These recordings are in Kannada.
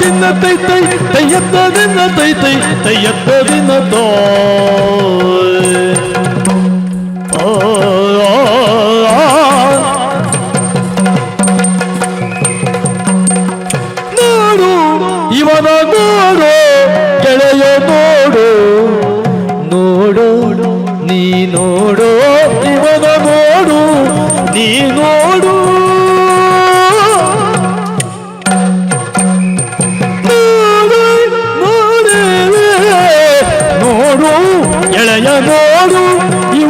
ದಿನ ತೈ ತೈ ತೈಯತ್ತ ದಿನ ತೈ ತೈ ತೈಯತ್ತ ದಿನ ತೋ ಆ,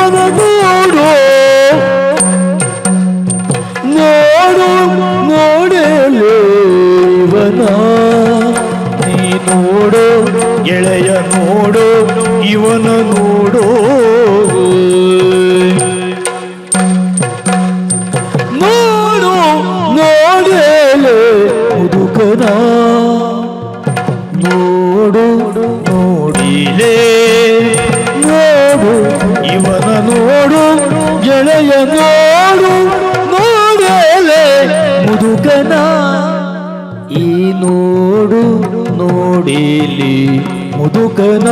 ಇವನ ನೋಡು. ನೋಡು ನೋಡಲು ಇವನ. ನೀ ನೋಡು ಗೆಳೆಯ ನೋಡು ಇವನ ನೋಡು. ನೋಡು ನೋಡಲು ಮುದುಕನ. ನೋಡು ನೋಡಿಲಿ ಮುದುಕನ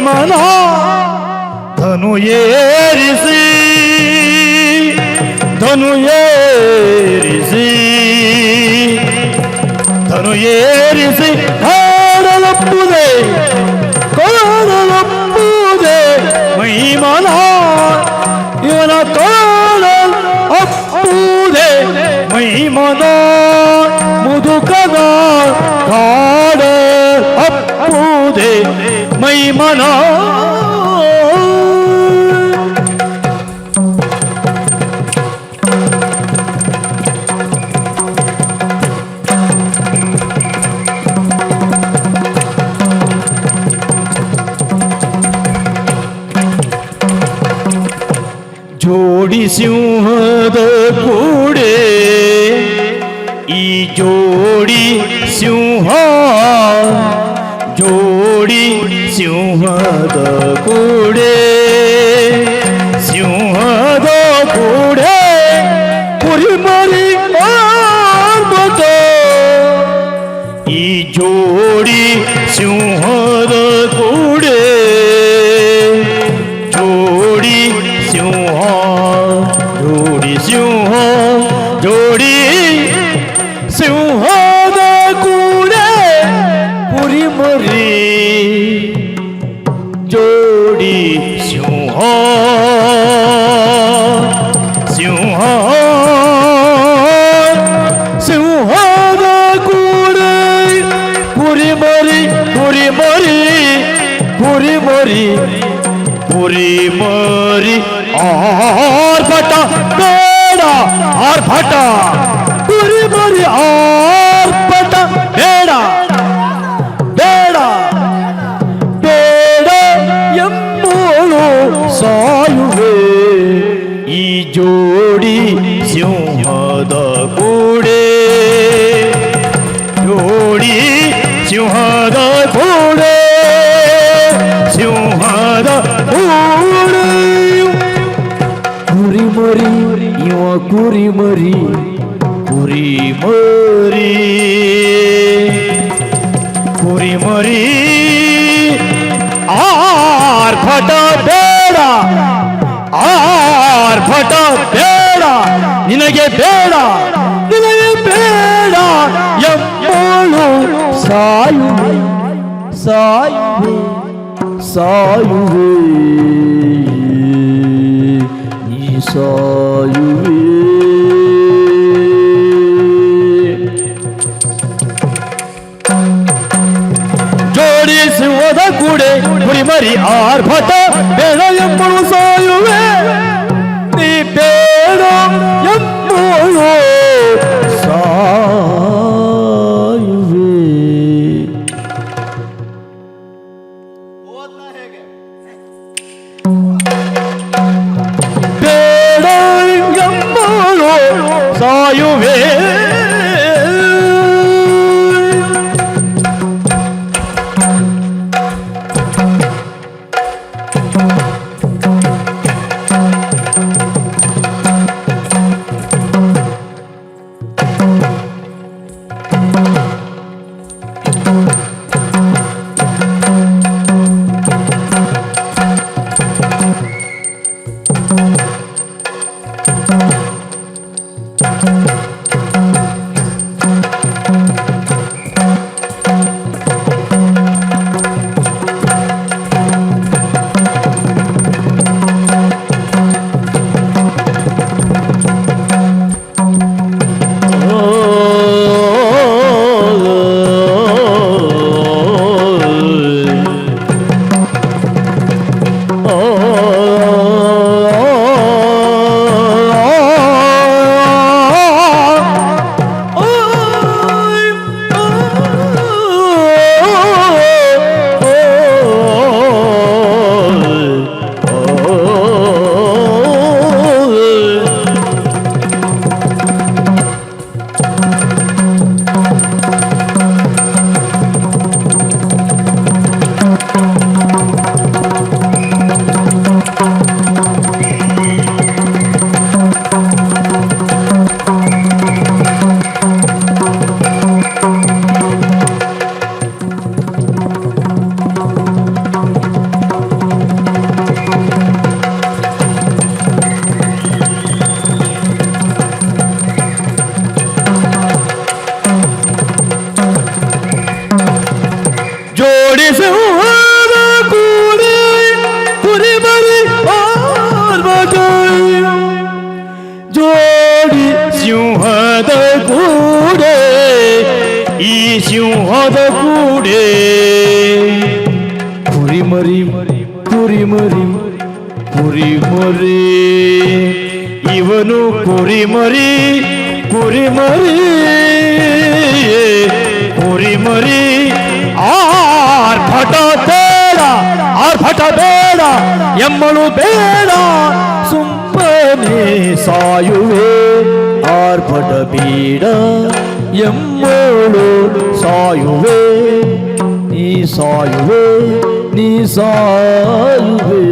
ಮೈಮನ ಧನು ಏರಿಸಿ ಧನು ಏರಿಸಿ ಧನು ಏರಿಸಿ ಕಾಡಲಪ್ಪುದೆ ಕಾಡಲಪ್ಪುದೆ ಮೈಮನ ಇವನ ಕಾಡಲ್ मना। जोड़ी सिंह कूड़े ई जोड़ी सिंह। ಜೋಡಿ ಸಿಂಹದ ಕೂಡೆ ಸಿಂಹದ ಕೂಡೆ ಕುರಿಮರಿ ಆರ್ಭಟ ಈ ಜೋಡಿ ಸಿಂಹದ ಕೂಡೆ 우리 슝호 슝호 슝호가 구리 구리머리 구리머리 구리머리 구리머리 얼바다 빼라 얼바다 ಇವ ಕುರಿ ಮರಿ ಕುರಿ ಮರಿ ಕುರಿ ಮರಿ ಆರ್ಭಟ ಬೇಡ ಆರ್ಭಟ ಬೇಡ ನಿನಗೆ ಬೇಡ ನಿನಗೆ ಬೇಡ ಎಮ್ಮೋಳು ಸಾಯುವೆ ಸಾಯುವೆ ಸಾಯುವೆ ನೀ ಸಾಯುವೆ ಜೋಡಿಸುವುದ ಕೂಡೆ ಕುರಿಮರಿ ಆರ್ಭಟ ಬೇಡ ಕುರಿಮರಿ ಕುರಿಮರಿ ಇವನು ಕುರಿಮರಿ ಕುರಿಮರಿ ಕುರಿಮರಿ ಆರ್ಭಟ ಬೇಡ ಆರ್ಭಟ ಬೇಡ ಎಮ್ಮಳು ಬೇಡ ಸುಮ್ಮನೆ ಸಾಯುವೆ ಆರ್ಭಟ ಬೇಡ ಎಮ್ಮಳು ಸಾಯುವೆ ನೀ ಸಾಯುವೆ நீ சால்வே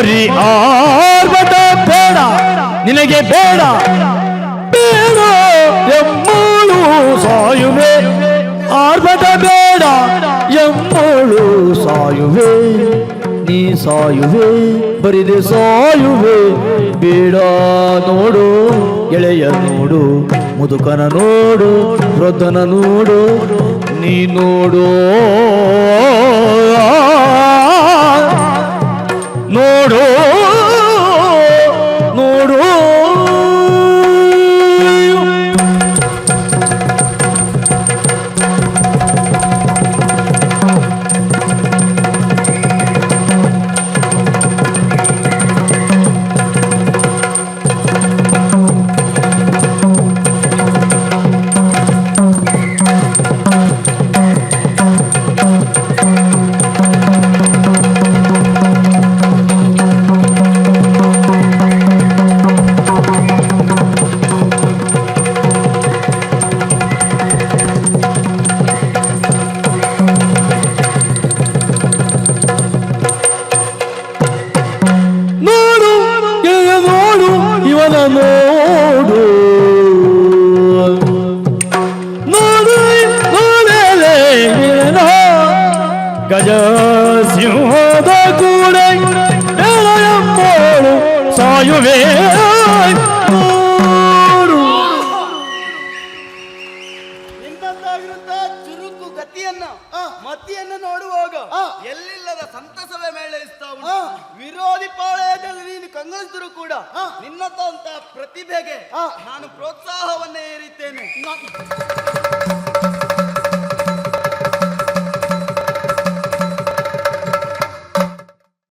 ಹೋರಿ ಆರ್ಭಟ ಬೇಡ, ನಿನಗೆ ಬೇಡ. ಬೇಡ ಎಂಬಳು ಸಾಯುವೆ. ಆರ್ಭಟ ಬೇಡ ಎಂಬಳು ಸಾಯುವೆ. ನೀ ಸಾಯುವೆ, ಬರಿದೆ ಸಾಯುವೆ. ಬೇಡ ನೋಡು, ಎಳೆಯ ನೋಡು, ಮುದುಕನ ನೋಡು, ವೃದ್ಧನ ನೋಡು. ನೀ ನೋಡು ನೋಡು ಇವನ ನೋಡು ನೋಡು ನಿನ್ನದಾಗಿರುವಂತಹ ಚುರುಕು ಗತಿಯನ್ನ ಮತಿಯನ್ನ ನೋಡುವಾಗ ಎಲ್ಲಿಲ್ಲದ ಸಂತಸವೇ ಮೇಳೈಸ್ತಾ ವಿರೋಧಿ ಪಾಳೆಯದಲ್ಲಿ ನೀನು ಕಂಗಳಿಸಿದ್ರು ಕೂಡ ನಿನ್ನಂತ ಪ್ರತಿಭೆಗೆ ನಾನು ಪ್ರೋತ್ಸಾಹವನ್ನೇ ಏರಿದ್ದೇನೆ